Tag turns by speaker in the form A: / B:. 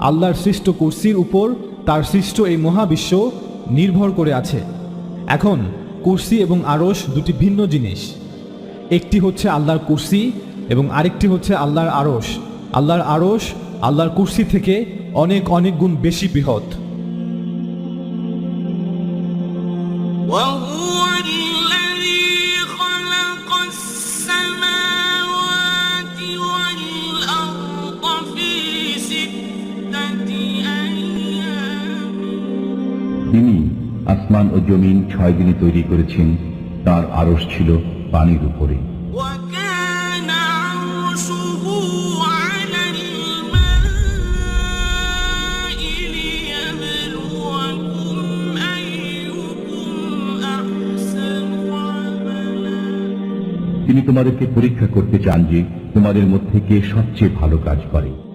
A: আল্লাহর সৃষ্ট কুর্সির উপর তার সৃষ্ট এই মহাবিশ্ব নির্ভর করে আছে। এখন কুর্সি এবং আরশ দুটি ভিন্ন জিনিস। একটি হচ্ছে আল্লাহর কুর্সি এবং আরেকটি হচ্ছে আল্লাহর আরশ। আল্লাহর আরশ আল্লাহর কুর্সি থেকে অনেক অনেক গুণ বেশি বৃহৎ।
B: তিনি আসমান ও জমিন ছয় দিনে তৈরি করেছেন তার আড়স ছিল পানির উপরে। তিনি তোমাদেরকে পরীক্ষা করতে চান যে তোমাদের মধ্যে কে সবচেয়ে ভালো কাজ করে।